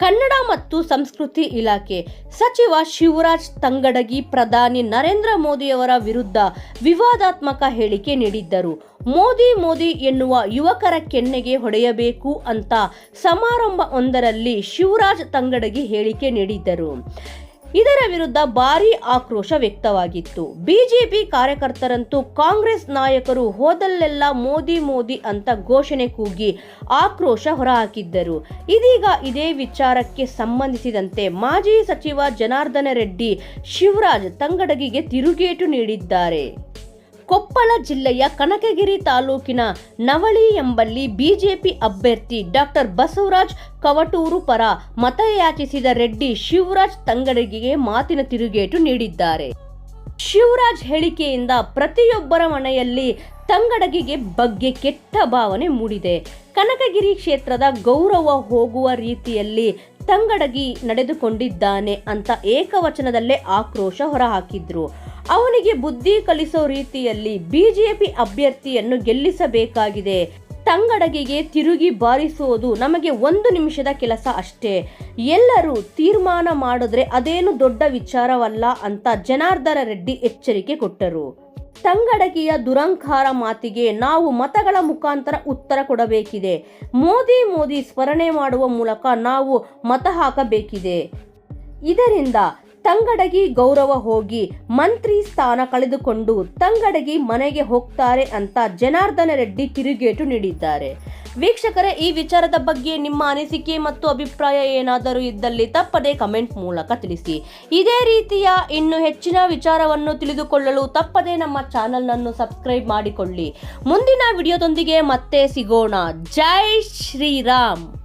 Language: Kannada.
ಕನ್ನಡ ಮತ್ತು ಸಂಸ್ಕೃತಿ ಇಲಾಖೆ ಸಚಿವ ಶಿವರಾಜ್ ತಂಗಡಗಿ ಪ್ರಧಾನಿ ನರೇಂದ್ರ ಮೋದಿಯವರ ವಿರುದ್ಧ ವಿವಾದಾತ್ಮಕ ಹೇಳಿಕೆ ನೀಡಿದ್ದರು. ಮೋದಿ ಮೋದಿ ಎನ್ನುವ ಯುವಕರ ಕೆನ್ನೆಗೆ ಹೊಡೆಯಬೇಕು ಅಂತ ಸಮಾರಂಭವೊಂದರಲ್ಲಿ ಶಿವರಾಜ್ ತಂಗಡಗಿ ಹೇಳಿಕೆ ನೀಡಿದ್ದರು. ಇದರ ವಿರುದ್ಧ ಭಾರೀ ಆಕ್ರೋಶ ವ್ಯಕ್ತವಾಗಿತ್ತು. ಬಿಜೆಪಿ ಕಾರ್ಯಕರ್ತರಂತೂ ಕಾಂಗ್ರೆಸ್ ನಾಯಕರು ಹೋದಲ್ಲೆಲ್ಲ ಮೋದಿ ಮೋದಿ ಅಂತ ಘೋಷಣೆ ಕೂಗಿ ಆಕ್ರೋಶ ಹೊರಹಾಕಿದ್ದರು. ಇದೀಗ ಇದೇ ವಿಚಾರಕ್ಕೆ ಸಂಬಂಧಿಸಿದಂತೆ ಮಾಜಿ ಸಚಿವ ಜನಾರ್ದನ ರೆಡ್ಡಿ ಶಿವರಾಜ್ ತಂಗಡಗಿಗೆ ತಿರುಗೇಟು ನೀಡಿದ್ದಾರೆ. ಕೊಪ್ಪಳ ಜಿಲ್ಲೆಯ ಕನಕಗಿರಿ ತಾಲೂಕಿನ ನವಳಿ ಎಂಬಲ್ಲಿ ಬಿಜೆಪಿ ಅಭ್ಯರ್ಥಿ ಡಾಕ್ಟರ್ ಬಸವರಾಜ್ ಕವಟೂರು ಪರ ಮತಯಾಚಿಸಿದ ರೆಡ್ಡಿ ಶಿವರಾಜ್ ತಂಗಡಗಿಗೆ ಮಾತಿನ ತಿರುಗೇಟು ನೀಡಿದ್ದಾರೆ. ಶಿವರಾಜ್ ಹೇಳಿಕೆಯಿಂದ ಪ್ರತಿಯೊಬ್ಬರ ಮನೆಯಲ್ಲಿ ತಂಗಡಗಿಗೆ ಬಗ್ಗೆ ಕೆಟ್ಟ ಭಾವನೆ ಮೂಡಿದೆ. ಕನಕಗಿರಿ ಕ್ಷೇತ್ರದ ಗೌರವ ಹೋಗುವ ರೀತಿಯಲ್ಲಿ ತಂಗಡಗಿ ನಡೆದುಕೊಂಡಿದ್ದಾನೆ ಅಂತ ಏಕವಚನದಲ್ಲೇ ಆಕ್ರೋಶ ಹೊರಹಾಕಿದ್ರು. ಅವನಿಗೆ ಬುದ್ಧಿ ಕಲಿಸೋ ರೀತಿಯಲ್ಲಿ ಬಿಜೆಪಿ ಅಭ್ಯರ್ಥಿಯನ್ನು ಗೆಲ್ಲಿಸಬೇಕಾಗಿದೆ. ತಂಗಡಗಿಗೆ ತಿರುಗಿ ಬಾರಿಸುವುದು ನಮಗೆ ಒಂದು ನಿಮಿಷದ ಕೆಲಸ ಅಷ್ಟೇ. ಎಲ್ಲರೂ ತೀರ್ಮಾನ ಮಾಡಿದ್ರೆ ಅದೇನು ದೊಡ್ಡ ವಿಚಾರವಲ್ಲ ಅಂತ ಜನಾರ್ದನ ರೆಡ್ಡಿ ಎಚ್ಚರಿಕೆ ಕೊಟ್ಟರು. ತಂಗಡಗಿಯ ದುರಂಕಾರ ಮಾತಿಗೆ ನಾವು ಮತಗಳ ಮುಖಾಂತರ ಉತ್ತರ ಕೊಡಬೇಕಿದೆ. ಮೋದಿ ಮೋದಿ ಸ್ಮರಣೆ ಮಾಡುವ ಮೂಲಕ ನಾವು ಮತ ಹಾಕಬೇಕಿದೆ. ಇದರಿಂದ ತಂಗಡಗಿ ಗೌರವ ಹೋಗಿ ಮಂತ್ರಿ ಸ್ಥಾನ ಕಳೆದುಕೊಂಡು ತಂಗಡಗಿ ಮನೆಗೆ ಹೋಗ್ತಾರೆ ಅಂತ ಜನಾರ್ದನ ರೆಡ್ಡಿ ತಿರುಗೇಟು ನೀಡಿದ್ದಾರೆ. ವೀಕ್ಷಕರೇ, ಈ ವಿಚಾರದ ಬಗ್ಗೆ ನಿಮ್ಮ ಅನಿಸಿಕೆ ಮತ್ತು ಅಭಿಪ್ರಾಯ ಏನಾದರೂ ಇದ್ದಲ್ಲಿ ತಪ್ಪದೇ ಕಮೆಂಟ್ ಮೂಲಕ ತಿಳಿಸಿ. ಇದೇ ರೀತಿಯ ಇನ್ನು ಹೆಚ್ಚಿನ ವಿಚಾರವನ್ನು ತಿಳಿದುಕೊಳ್ಳಲು ತಪ್ಪದೇ ನಮ್ಮ ಚಾನಲ್ನನ್ನು ಸಬ್ಸ್ಕ್ರೈಬ್ ಮಾಡಿಕೊಳ್ಳಿ. ಮುಂದಿನ ವಿಡಿಯೋದೊಂದಿಗೆ ಮತ್ತೆ ಸಿಗೋಣ. ಜೈ ಶ್ರೀರಾಮ್!